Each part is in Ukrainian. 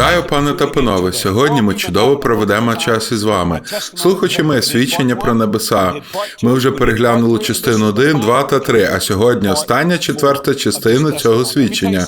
Вітаю, пане та панове. Сьогодні ми чудово проведемо час із вами. Слухаючи моє свідчення про небеса. Ми вже переглянули частину 1, 2 та 3, а сьогодні остання четверта частина цього свідчення.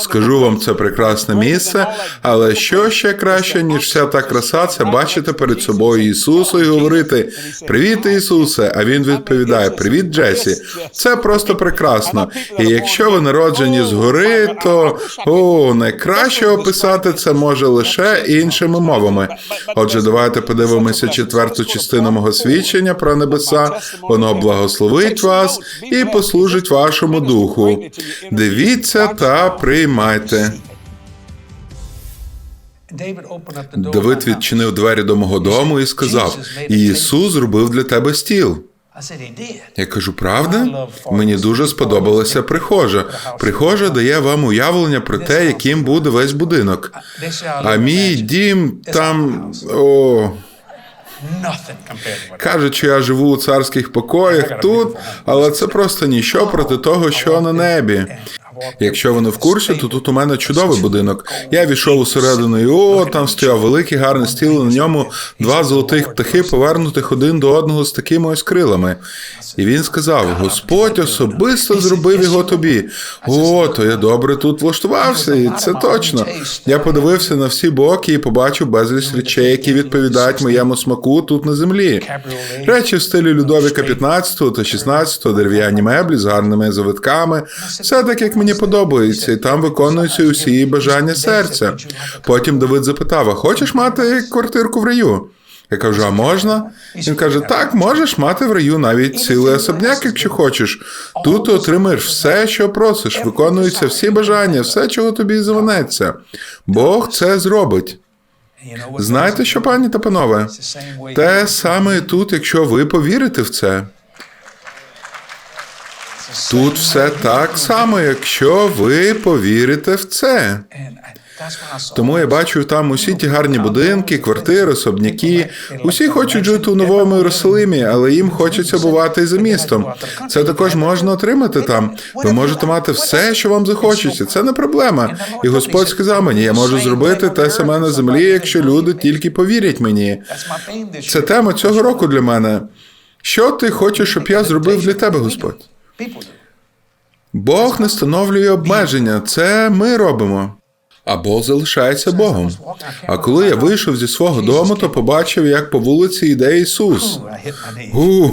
Скажу вам, це прекрасне місце, але що ще краще, ніж вся та краса, це бачити перед собою Ісуса і говорити Привіт, Ісусе! А Він відповідає Привіт, Джесі. Це просто прекрасно. І якщо ви народжені згори, то о, найкраще описати це може лише іншими мовами. Отже, давайте подивимося четверту частину мого свідчення про небеса. Воно благословить вас і послужить вашому духу. Дивіться та приймайте. Давид відчинив двері до мого дому і сказав: Ісус зробив для тебе стіл. Я кажу, правда? Мені дуже сподобалася прихожа. Прихожа дає вам уявлення про те, яким буде весь будинок. А мій дім там. О, кажуть, що я живу у царських покоях тут, але це просто ніщо проти того, що на небі. Якщо ви не в курсі, то тут у мене чудовий будинок. Я війшов усередину, і о, там стояв великий гарний стіл, на ньому два золотих птахи, повернутих один до одного з такими ось крилами. І він сказав: Господь особисто зробив його тобі. О, то я добре тут влаштувався, і це точно. Я подивився на всі боки і побачив безліч речей, які відповідають моєму смаку тут на землі. Речі в стилі Людовіка 15 та 16, дерев'яні меблі з гарними завитками. Все так, як мені подобається, і там виконуються усі бажання серця. Потім Давид запитав: а хочеш мати квартирку в раю? Я кажу, а можна? Він каже: так, можеш мати в раю навіть цілий особняк, якщо хочеш. Тут ти отримаєш все, що просиш, виконуються всі бажання, все, чого тобі заманеться. Бог це зробить. Знаєте що, пані та панове? Те саме тут, якщо ви повірите в це. Тут все так само, якщо ви повірите в це. Тому я бачу там усі ті гарні будинки, квартири, особняки. Усі хочуть жити у новому Єрусалимі, але їм хочеться бувати за містом. Це також можна отримати там. Ви можете мати все, що вам захочеться. Це не проблема. І Господь сказав мені, я можу зробити те саме на землі, якщо люди тільки повірять мені. Це тема цього року для мене. Що ти хочеш, щоб я зробив для тебе, Господь? Бог не встановлює обмеження, це ми робимо. А Бог залишається Богом. А коли я вийшов зі свого дому, то побачив, як по вулиці йде Ісус. У,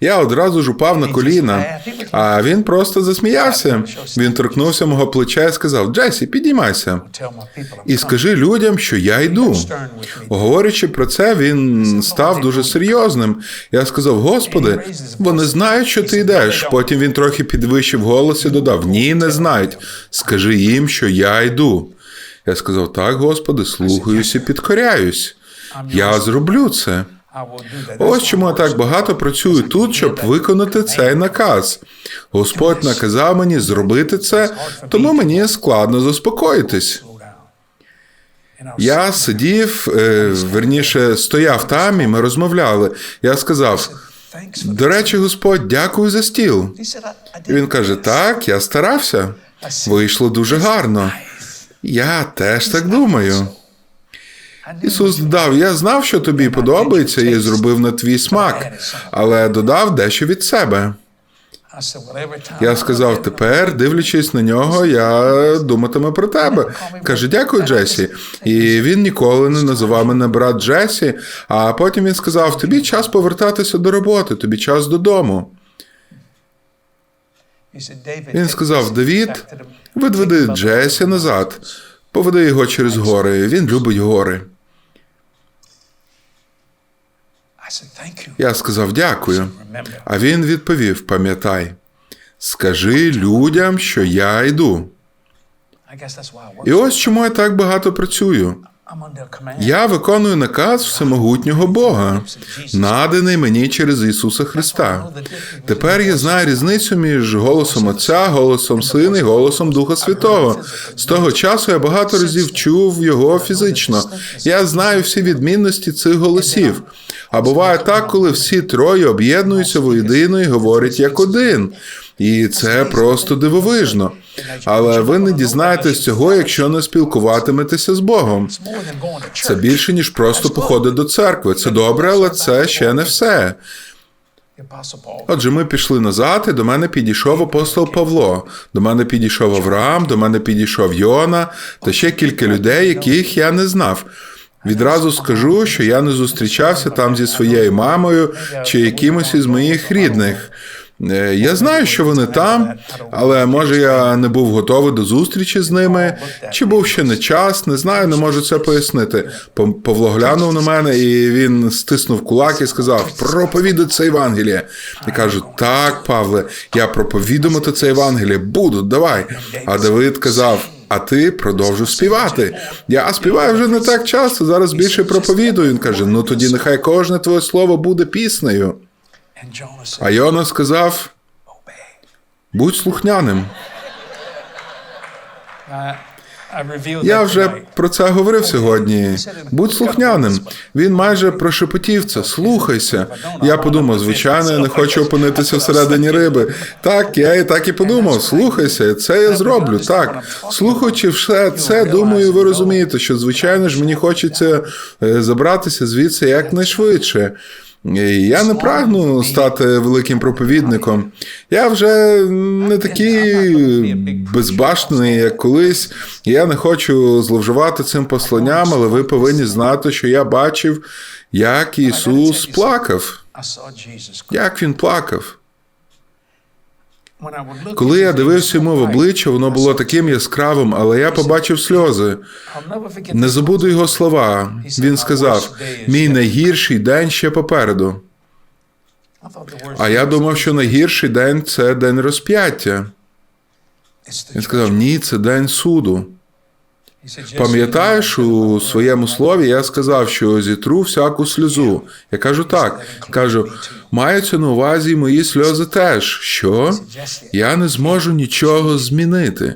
я одразу ж упав на коліна, а він просто засміявся. Він торкнувся мого плеча і сказав: Джесі, підіймайся. І скажи людям, що я йду. Говорячи про це, він став дуже серйозним. Я сказав: Господи, вони знають, що ти йдеш. Потім він трохи підвищив голос і додав: Ні, не знають. Скажи їм, що я йду. Я сказав: так, Господи, слухаюсь і підкоряюсь. Я зроблю це. Ось чому я так багато працюю тут, щоб виконати цей наказ. Господь наказав мені зробити це, тому мені складно заспокоїтись. Я сидів, е, верніше, стояв там, і ми розмовляли. Я сказав: до речі, Господь, дякую за стіл. І він каже: Так, я старався. Вийшло дуже гарно. Я теж так думаю. Ісус додав: Я знав, що тобі подобається, і зробив на твій смак, але додав дещо від себе. Я сказав: тепер, дивлячись на нього, я думатиму про тебе. Каже, дякую, Джесі. І він ніколи не називав мене брат Джесі. А потім він сказав: Тобі час повертатися до роботи, тобі час додому. Він сказав: Давід, відведи Джесі назад, поведи його через гори. Він любить гори. Я сказав дякую. А він відповів: пам'ятай, скажи людям, що я йду. І ось чому я так багато працюю. Я виконую наказ всемогутнього Бога, наданий мені через Ісуса Христа. Тепер я знаю різницю між голосом Отця, голосом Сина і голосом Духа Святого. З того часу я багато разів чув його фізично. Я знаю всі відмінності цих голосів. А буває так, коли всі троє об'єднуються воєдино і говорять як один. І це просто дивовижно. Але ви не дізнаєтесь цього, якщо не спілкуватиметеся з Богом. Це більше ніж просто походи до церкви. Це добре, але це ще не все. Отже, ми пішли назад, і до мене підійшов апостол Павло. До мене підійшов Авраам, до мене підійшов Йона та ще кілька людей, яких я не знав. Відразу скажу, що я не зустрічався там зі своєю мамою чи якимось із моїх рідних. Е, Я знаю, що вони там, але може я не був готовий до зустрічі з ними, чи був ще не час, не знаю, не можу це пояснити. Павло глянув на мене, і він стиснув кулак і сказав: проповідуй це Євангеліє. Я кажу: так, Павле, я проповідувати це Євангеліє, буду, давай. А Давид казав. А ти продовжив співати. Я співаю вже не так часто, зараз більше проповідую. Він каже: ну тоді нехай кожне твоє слово буде піснею. А Йона сказав: будь слухняним. Я вже про це говорив сьогодні. Будь слухняним. Він майже прошепотів це. Слухайся. Я подумав, звичайно, я не хочу опинитися всередині риби. Так, я і так і подумав. Слухайся, це я зроблю. Так, слухаючи все це, думаю, ви розумієте, що звичайно ж мені хочеться е, забратися звідси якнайшвидше. І Я не прагну стати великим проповідником. Я вже не такий безбашний, як колись. Я не хочу зловживати цим посланням, але ви повинні знати, що я бачив, як Ісус плакав. Як він плакав. Коли я дивився йому в обличчя, воно було таким яскравим, але я побачив сльози. Не забуду його слова. Він сказав: мій найгірший день ще попереду. А я думав, що найгірший день це день розп'яття. Він сказав: ні, це день суду. Пам'ятаєш, у своєму слові я сказав, що зітру всяку сльозу. Я кажу так. Кажу, маються на увазі мої сльози теж. Що? Я не зможу нічого змінити.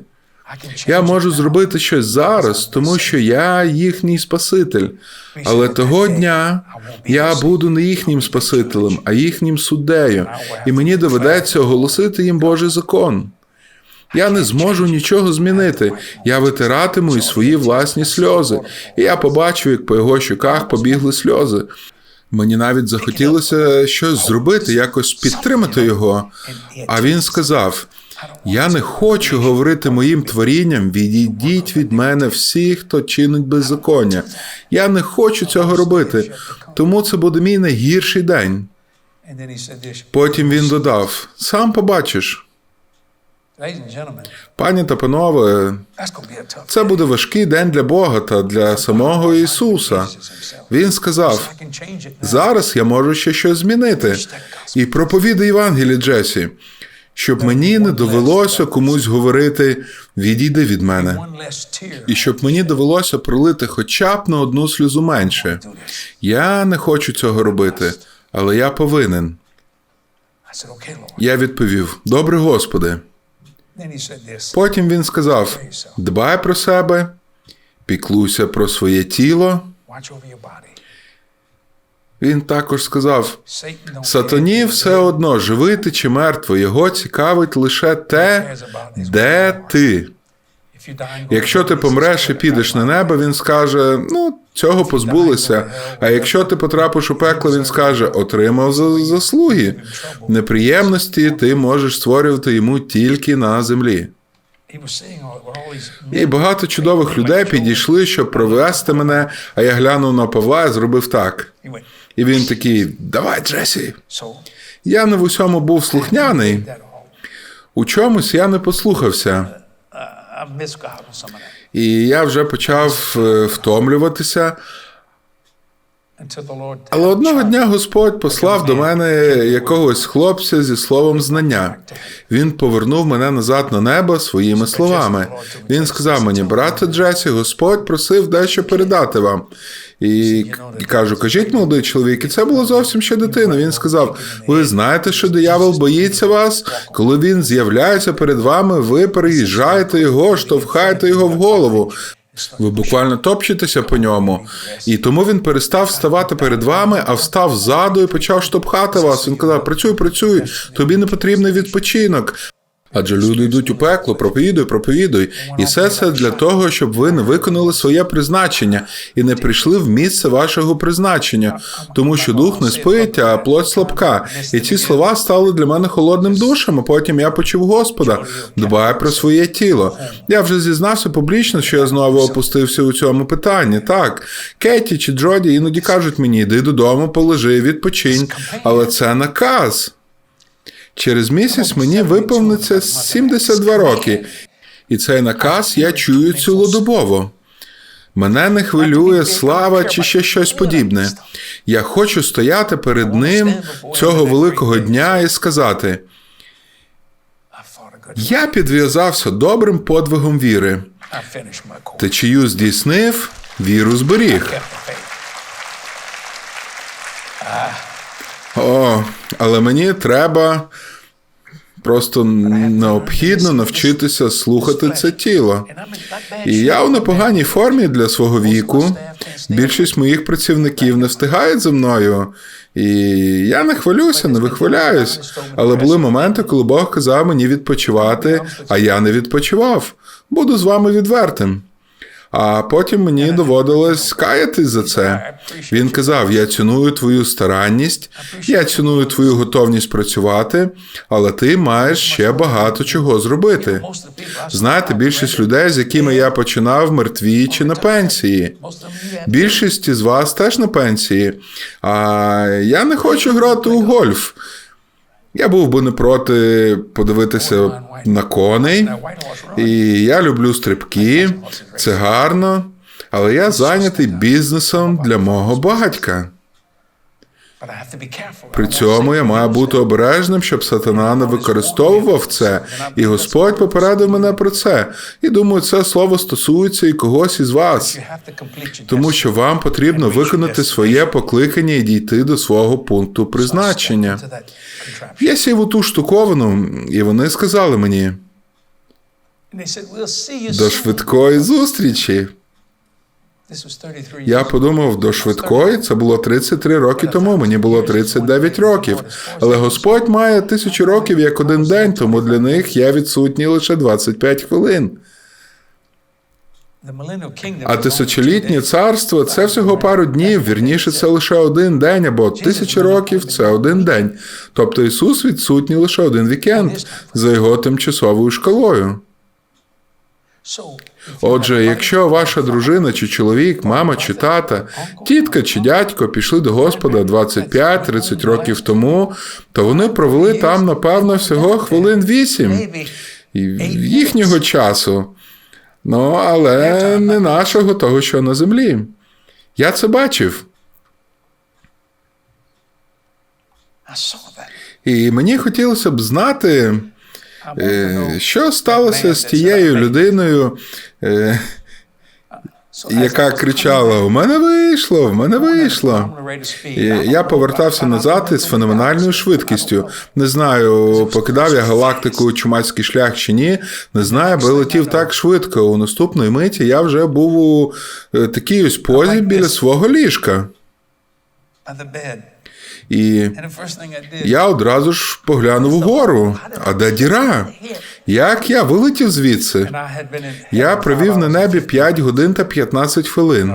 Я можу зробити щось зараз, тому що я їхній Спаситель. Але того дня я буду не їхнім Спасителем, а їхнім суддею, і мені доведеться оголосити їм Божий закон. Я не зможу нічого змінити. Я витиратиму і свої власні сльози. І я побачив, як по його щоках побігли сльози. Мені навіть захотілося щось зробити, якось підтримати його. А він сказав: Я не хочу говорити моїм творінням, відійдіть від мене всі, хто чинить беззаконня. Я не хочу цього робити, тому це буде мій найгірший день. Потім він додав: сам побачиш. Пані та панове, це буде важкий день для Бога та для самого Ісуса. Він сказав: зараз я можу ще щось змінити. І проповідай Євангеліє Джесі, щоб мені не довелося комусь говорити відійди від мене, і щоб мені довелося пролити хоча б на одну сльозу менше. Я не хочу цього робити, але я повинен. Я відповів: Добре, Господи. Потім він сказав: дбай про себе, піклуйся про своє тіло. Він також сказав: Сатані все одно, живий ти чи мертвий, його цікавить лише те, де ти. Якщо ти помреш і підеш на небо, він скаже: ну, цього позбулися. А якщо ти потрапиш у пекло, він скаже: отримав за заслуги. Неприємності ти можеш створювати йому тільки на землі. І багато чудових людей підійшли, щоб провести мене, а я глянув на Павла і зробив так. І він такий: Давай, Джесі. Я не в усьому був слухняний. У чомусь я не послухався. І я вже почав е, втомлюватися. Але одного дня Господь послав до мене якогось хлопця зі словом знання. Він повернув мене назад на небо своїми словами. Він сказав мені, брате Джесі, Господь просив дещо передати вам. І, і кажу, кажіть, молодий чоловік, і це було зовсім ще дитина. Він сказав: ви знаєте, що диявол боїться вас, коли він з'являється перед вами, ви переїжджаєте його, штовхаєте його в голову. Ви буквально топчетеся по ньому. І тому він перестав ставати перед вами, а встав ззаду і почав штовхати вас. Він казав: працюй, працюй, тобі не потрібний відпочинок. Адже люди йдуть у пекло, проповідуй, проповідуй. І все це для того, щоб ви не виконали своє призначення і не прийшли в місце вашого призначення, тому що дух не спить, а плоть слабка. І ці слова стали для мене холодним душем. А потім я почув Господа, дбай про своє тіло. Я вже зізнався публічно, що я знову опустився у цьому питанні. Так, Кеті чи Джоді іноді кажуть мені, йди додому, полежи, відпочинь, але це наказ. Через місяць мені виповниться 72 роки, і цей наказ я чую цілодобово. Мене не хвилює слава чи ще щось подібне. Я хочу стояти перед ним цього великого дня і сказати: я підв'язався добрим подвигом віри. Течію здійснив, віру зберіг. О, але мені треба просто необхідно навчитися слухати це тіло. І я в непоганій формі для свого віку. Більшість моїх працівників не встигають за мною. І я не хвалюся, не вихваляюсь. Але були моменти, коли Бог казав мені відпочивати, а я не відпочивав. Буду з вами відвертим. А потім мені доводилось каятись за це. Він казав: Я ціную твою старанність, я ціную твою готовність працювати, але ти маєш ще багато чого зробити. Знаєте, більшість людей, з якими я починав, мертві чи на пенсії. Більшість із вас теж на пенсії. А я не хочу грати у гольф. Я був би не проти подивитися на коней, і я люблю стрибки, це гарно, але я зайнятий бізнесом для мого батька. При цьому я маю бути обережним, щоб сатана не використовував це, і Господь попередив мене про це. І думаю, це слово стосується і когось із вас, тому що вам потрібно виконати своє покликання і дійти до свого пункту призначення. Я сів у ту штуковину, і вони сказали мені до швидкої зустрічі. Я подумав, до швидкої це було 33 роки тому. Мені було 39 років. Але Господь має тисячу років як один день, тому для них я відсутній лише 25 хвилин. А тисячолітнє царство це всього пару днів. Вірніше, це лише один день, або тисяча років це один день. Тобто Ісус відсутній лише один вікенд за його тимчасовою шкалою. Отже, якщо ваша дружина чи чоловік, мама чи тата, тітка чи дядько пішли до Господа 25-30 років тому, то вони провели там, напевно, всього хвилин 8 їхнього часу. Ну, але не нашого того, що на землі. Я це бачив. І мені хотілося б знати. Е, що сталося з тією людиною, е, яка кричала: У мене вийшло, в мене вийшло. І Я повертався назад із феноменальною швидкістю. Не знаю, покидав я галактику чумацький шлях чи ні. Не знаю, бо летів так швидко. У наступної миті я вже був у е, такій ось позі біля свого ліжка. І я одразу ж поглянув угору. А де діра? Як я вилетів звідси? Я провів на небі 5 годин та 15 хвилин.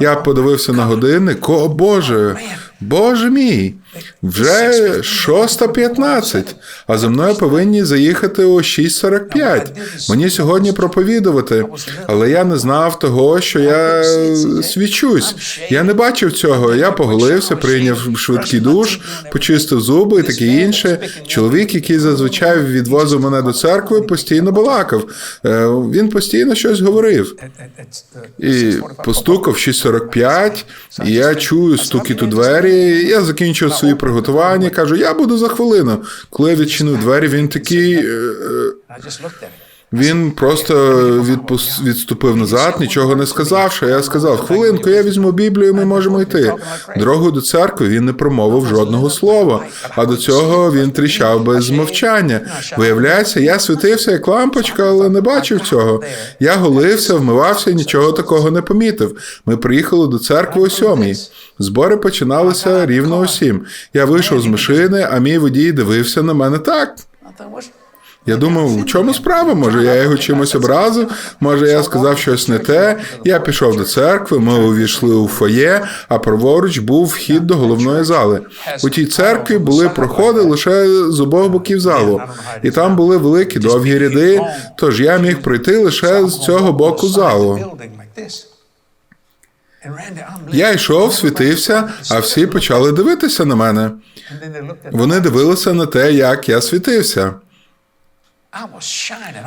Я подивився на годинник. О Боже, Боже мій, вже 6.15, а за мною повинні заїхати о 6.45. Мені сьогодні проповідувати, але я не знав того, що я свічусь. Я не бачив цього. Я поголився, прийняв швидкий душ, почистив зуби і таке інше. Чоловік, який зазвичай відвозив мене до церкви, постійно балакав. Е, він постійно щось говорив. І постукав 6.45, і я чую стукіт у двері. Я закінчив свої приготування. Кажу, я буду за хвилину. Коли я відчинив двері, він такий. Він просто відпус... відступив назад, нічого не сказавши. Я сказав: хвилинку, я візьму Біблію, ми можемо йти. Дорогою до церкви він не промовив жодного слова, а до цього він тріщав без мовчання. Виявляється, я світився як лампочка, але не бачив цього. Я голився, вмивався, нічого такого не помітив. Ми приїхали до церкви о сьомій. Збори починалися рівно о сім. Я вийшов з машини, а мій водій дивився на мене так. Я думав, в чому справа? Може, я його чимось образив, може, я сказав щось не те. Я пішов до церкви, ми увійшли у фоє, а праворуч був вхід до головної зали. У тій церкві були проходи лише з обох боків залу, і там були великі довгі ряди, тож я міг пройти лише з цього боку залу. Я йшов, світився, а всі почали дивитися на мене. Вони дивилися на те, як я світився.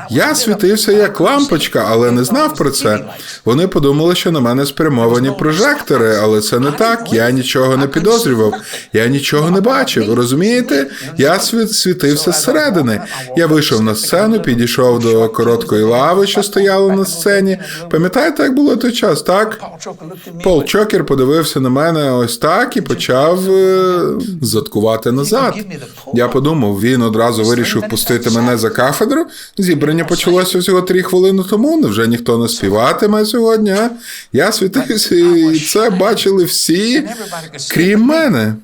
Я світився як лампочка, але не знав про це. Вони подумали, що на мене спрямовані прожектори, але це не так. Я нічого не підозрював, я нічого не бачив. Розумієте? Я світ світився зсередини. Я вийшов на сцену, підійшов до короткої лави, що стояла на сцені. Пам'ятаєте, як було той час? Так Пол Чокер подивився на мене ось так і почав е, заткувати назад. Я подумав, він одразу вирішив пустити мене за кафедру. Зібрання почалося всього три хвилини тому. Невже ніхто не співатиме сьогодні? а? Я світився, і це бачили всі, крім мене.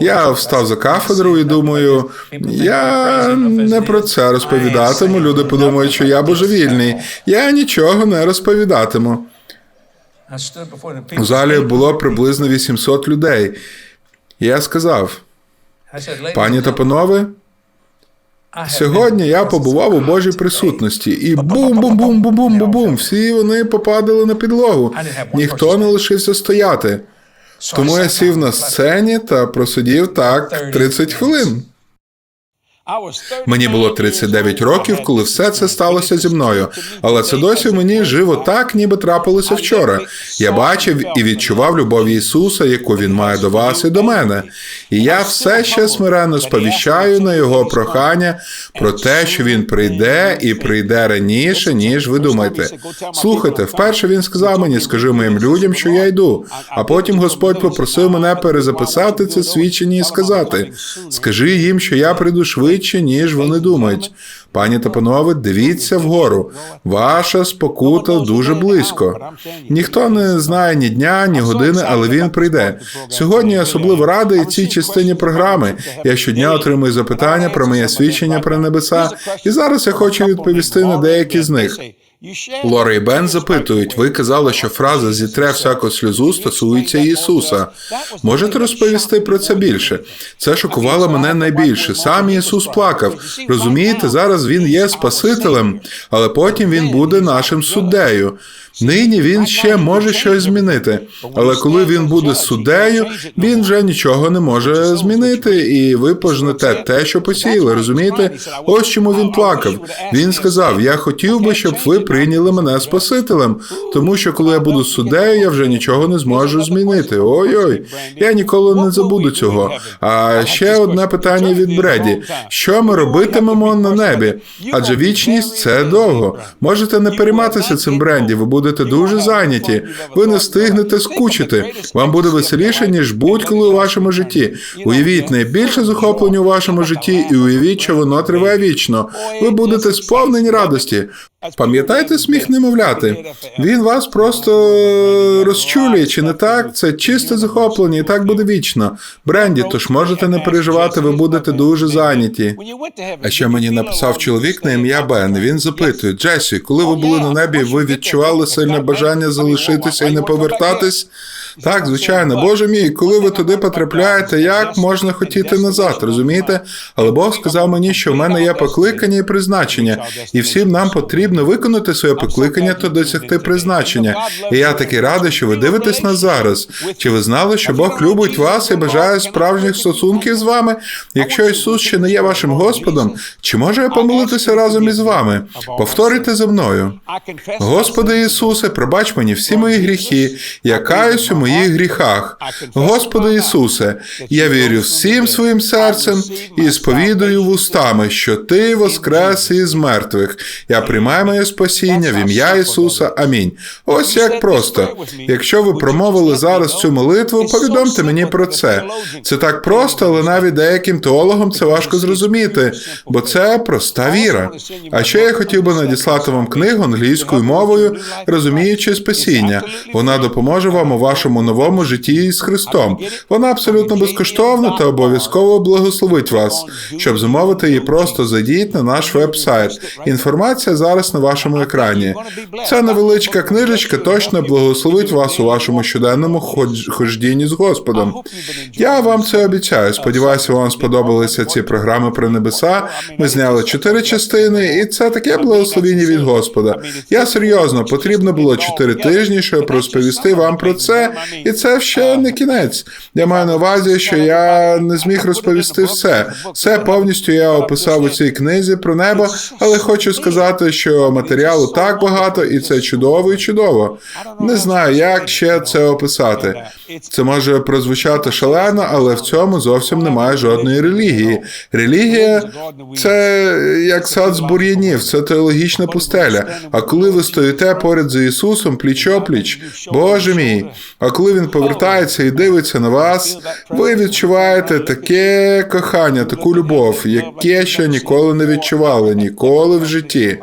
Я встав за кафедру і думаю, я не про це розповідатиму. Люди подумають, що я божевільний. Я нічого не розповідатиму. У залі було приблизно 800 людей. Я сказав: пані та панове, сьогодні я побував у Божій присутності, і бум-бум-бум-бум-бум-бум-бум. Всі вони попадали на підлогу. Ніхто не лишився стояти. Тому я сів на сцені та просидів так 30 хвилин. Мені було 39 років, коли все це сталося зі мною, але це досі в мені живо так, ніби трапилося вчора. Я бачив і відчував любов Ісуса, яку він має до вас і до мене. І я все ще смиренно сповіщаю на його прохання про те, що він прийде і прийде раніше, ніж ви думаєте. Слухайте, вперше він сказав мені, скажи моїм людям, що я йду. А потім Господь попросив мене перезаписати це свідчення і сказати: скажи їм, що я прийду швидше швидше, ніж вони думають. Пані та панове, дивіться вгору. Ваша спокута дуже близько. Ніхто не знає ні дня, ні години, але він прийде. Сьогодні я особливо радий цій частині програми. Я щодня отримую запитання про моє свідчення про небеса, і зараз я хочу відповісти на деякі з них. Лора і Бен запитують, ви казали, що фраза зітре всяку сльозу стосується Ісуса. Можете розповісти про це більше? Це шокувало мене найбільше. Сам Ісус плакав. Розумієте, зараз Він є Спасителем, але потім Він буде нашим суддею. Нині він ще може щось змінити, але коли він буде суддею, він вже нічого не може змінити, і ви пожнете те, що посіяли. Розумієте? Ось чому він плакав. Він сказав: Я хотів би, щоб ви прийняли мене Спасителем, тому що коли я буду суддею, я вже нічого не зможу змінити. Ой-ой, я ніколи не забуду цього. А ще одне питання від Бреді: що ми робитимемо на небі? Адже вічність це довго. Можете не перейматися цим бренді. Ви будете дуже зайняті. Ви не встигнете скучити. Вам буде веселіше ніж будь-коли у вашому житті. Уявіть найбільше захоплення у вашому житті, і уявіть, що воно триває вічно. Ви будете сповнені радості. Пам'ятайте сміх немовляти. Він вас просто розчулює, чи не так? Це чисте захоплення, і так буде вічно. Бренді, тож можете не переживати, ви будете дуже зайняті. А ще мені написав чоловік на ім'я Бен. Він запитує: Джесі, коли ви були на небі, ви відчували сильне бажання залишитися і не повертатись? Так, звичайно, Боже мій, коли ви туди потрапляєте, як можна хотіти назад, розумієте? Але Бог сказав мені, що в мене є покликання і призначення, і всім нам потрібно потрібно виконати своє покликання та досягти призначення. І я такий радий, що ви дивитесь нас зараз. Чи ви знали, що Бог любить вас і бажає справжніх стосунків з вами? Якщо Ісус ще не є вашим Господом, чи можу я помилитися разом із вами? Повторюйте за мною. Господи Ісусе, пробач мені всі мої гріхи, я каюсь у моїх гріхах. Господи Ісусе, я вірю всім своїм серцем і сповідую вустами, що Ти воскрес із мертвих. Я приймаю моє спасіння в ім'я Ісуса. Амінь. Ось як просто. Якщо ви промовили зараз цю молитву, повідомте мені про це. Це так просто, але навіть деяким теологам це важко зрозуміти, бо це проста віра. А ще я хотів би надіслати вам книгу англійською мовою, розуміючи спасіння. Вона допоможе вам у вашому новому житті з Христом. Вона абсолютно безкоштовна та обов'язково благословить вас. Щоб замовити її, просто зайдіть на наш веб-сайт. Інформація зараз на вашому екрані. Ця невеличка книжечка точно благословить вас у вашому щоденному хождінні з Господом. Я вам це обіцяю. Сподіваюся, вам сподобалися ці програми про небеса. Ми зняли чотири частини, і це таке благословіння від Господа. Я серйозно, потрібно було чотири тижні, щоб розповісти вам про це, і це ще не кінець. Я маю на увазі, що я не зміг розповісти все. Все повністю я описав у цій книзі про небо, але хочу сказати, що матеріалу так багато, і це чудово і чудово. Не знаю, як ще це описати. Це може прозвучати шалено, але в цьому зовсім немає жодної релігії. Релігія це як сад з бур'янів, це теологічна пустеля. А коли ви стоїте поряд з Ісусом пліч-опліч, Боже мій, а коли він повертається і дивиться на вас, ви відчуваєте таке кохання, таку любов, яке ще ніколи не відчували, ніколи в житті.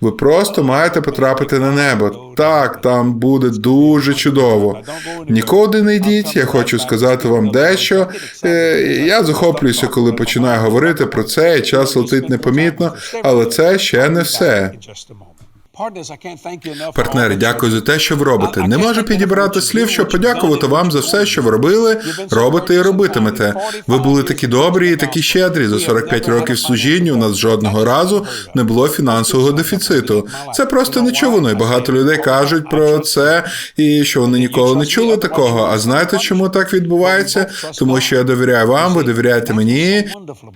Ви просто маєте потрапити на небо. Так, там буде дуже чудово. Нікуди не йдіть. Я хочу сказати вам дещо. Е, Я захоплююся, коли починаю говорити про це, і час летить непомітно, але це ще не все. Партнери, дякую за те, що ви робите. Не можу підібрати слів, щоб подякувати вам за все, що ви робили, робите і робитимете. Ви були такі добрі і такі щедрі. За 45 років служіння у нас жодного разу не було фінансового дефіциту. Це просто нечувано, і багато людей кажуть про це, і що вони ніколи не чули такого. А знаєте, чому так відбувається? Тому що я довіряю вам, ви довіряєте мені,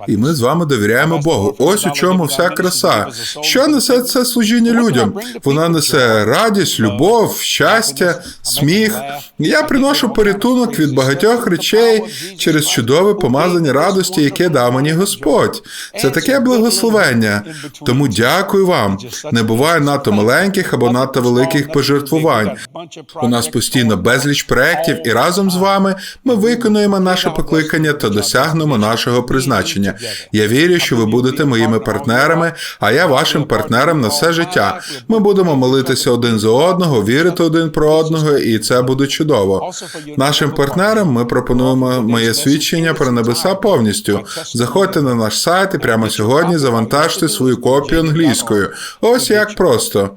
і ми з вами довіряємо Богу. Ось у чому вся краса. Що несе це служіння людям? Вона несе радість, любов, щастя, сміх. Я приношу порятунок від багатьох речей через чудове помазання радості, яке дав мені Господь. Це таке благословення. Тому дякую вам. Не буває надто маленьких або надто великих пожертвувань. У нас постійно безліч проєктів, і разом з вами ми виконуємо наше покликання та досягнемо нашого призначення. Я вірю, що ви будете моїми партнерами, а я вашим партнером на все життя. Ми будемо молитися один за одного, вірити один про одного, і це буде чудово. Нашим партнерам ми пропонуємо моє свідчення про небеса повністю. Заходьте на наш сайт і прямо сьогодні завантажте свою копію англійською. Ось як просто.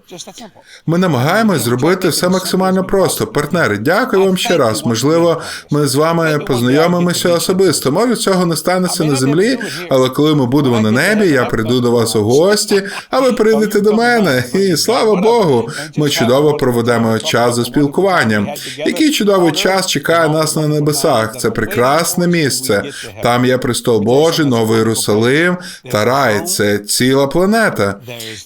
Ми намагаємось зробити все максимально просто. Партнери, дякую вам ще раз. Можливо, ми з вами познайомимося особисто. Може, цього не станеться на землі, але коли ми будемо на небі, я прийду до вас у гості, а ви прийдете до мене. І слава Богу, ми чудово проведемо час за спілкуванням. Який чудовий час чекає нас на небесах. Це прекрасне місце. Там є престол Божий, Новий Єрусалим та рай. Це ціла планета.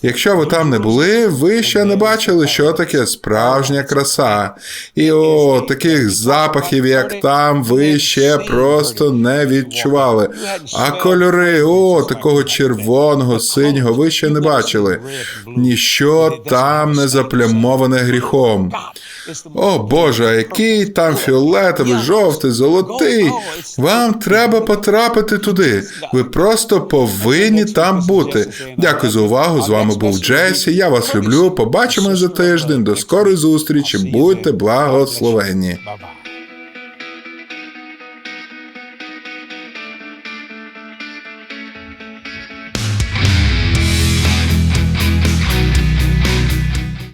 Якщо ви там не були, ви ще не бачили, що таке справжня краса. І о, таких запахів, як там, ви ще просто не відчували. А кольори, о, такого червоного, синього, ви ще не бачили. Ніщо там не заплямоване гріхом. О Боже, який там фіолетовий, жовтий, золотий. Вам треба потрапити туди. Ви просто повинні там бути. Дякую за увагу. З вами був Джесі. Я вас люблю. Побачимось за тиждень. До скорої зустрічі. Будьте благословенні.